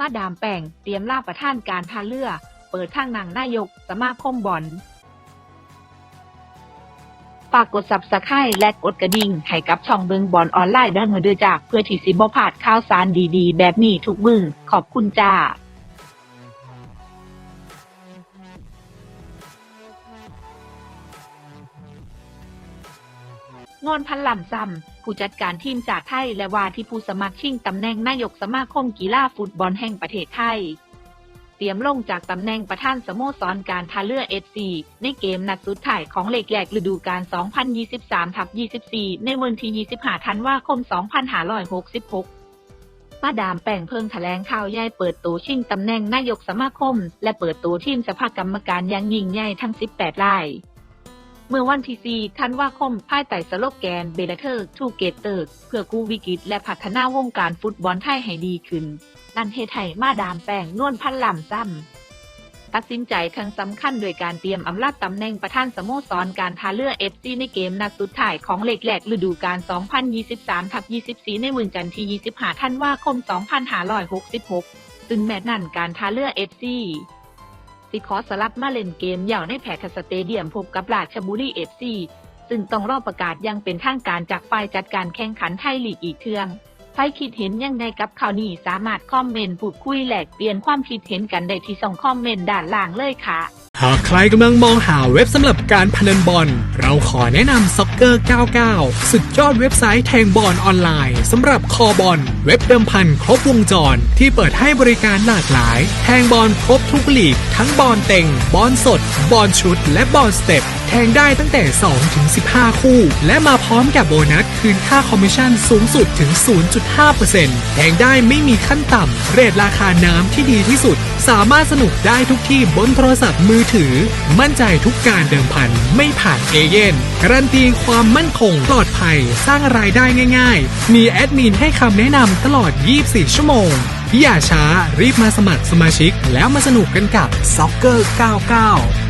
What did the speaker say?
มาดามแป่งเตรียมล่าประท่านการทาเรือ เปิดทางนางนายก สมาคมบอลฝากกด subscribe และกดกระดิ่งให้กับช่องเบิงบอลออนไลน์ด้านเดือจากเพื่อที่สิบ่พลาดข่าวสารดีๆ แบบนี้ทุกมือขอบคุณจ้า งอนพันหลำซำผู้จัดการทีมจากไทย และว่าที่ผู้สมัครชิงตำแหน่งนายกสมาคมกีฬาฟุตบอลแห่งประเทศไทย เตรียมลงจากตำแหน่งประธานสโมสรการท่าเรือเอฟซีในเกมนัดสุดท้ายของเลกแรกฤดูกาล 2023ทับ24 ในวันที่ 25 ธันวาคม 2566มาดามแป้งเพิ่งแถลงข่าวใหญ่เปิดตัวชิงตำแหน่งนายกสมาคม และเปิดตัวทีมสภากรรมการย่างยิ่งใหญ่ทั้ง 18ราย เมื่อวันที่4ธันวาคมภายใต้สโลแกนเบลเทอร์ทูเกเตอร์เพื่อกู้วิกฤตและพัฒนาวงการฟุตบอลไทยให้ดีขึ้น นั่นเทไทยมาดามแป้งนวลพันลำซ้ำตัดสินใจครั้งสำคัญโดยการเตรียมอำลาจตำแหน่งประธานสโมสรการท่าเรือเอฟซีในเกมนัดสุดท้ายของเลกแรกฤดูกาล 2023ทับ24 ในวันจันทร์ที่ 25 ธันวาคม 2566 ซึ่งแมตช์นั้นการท่าเรือเอฟซี สิขอสลับมาเล่นเกมเหย่าในแผกสเตเดียมพบกับราชบุรีเอฟซีซึ่งต้องรอประกาศยังเป็นทางการจากฝ่ายจัดการแข่งขันไทยลีกอีกเทืองใครคิดเห็นยังไงกับข่าวนี้สามารถคอมเมนต์พูดคุยแลกเปลี่ยนความคิดเห็นกันได้ที่ส่องคอมเมนต์ด้านล่างเลยค่ะ หากใครกำลังมองหาเว็บสำหรับการพนันบอล เราขอแนะนำ Soccer 99 สุดยอดเว็บไซต์แทงบอลออนไลน์สำหรับคอบอล เว็บเดิมพันครบวงจร ที่เปิดให้บริการหลากหลาย แทงบอลครบทุกลีก ทั้งบอลเต็ง บอลสด บอลชุด และบอลสเต็ป แทงได้ตั้งแต่ 2 ถึง 15 คู่ และมาพร้อมกับโบนัสคืนค่าคอมมิชชั่นสูงสุดถึง 0.5%แทงได้ไม่มีขั้นต่ำเรทราคาน้ำที่ดีที่สุด สามารถสนุกได้ทุกที่บนโทรศัพท์มือถือ มั่นใจทุกการเดิมพันไม่ผ่านเอเย่นการันตีความมั่นคงปลอดภัยสร้างรายได้ง่าย ๆ มีแอดมินให้คำแนะนำตลอด 24 ชั่วโมงอย่าช้ารีบมาสมัครสมาชิก แล้วมาสนุกกันกับ Soccer 99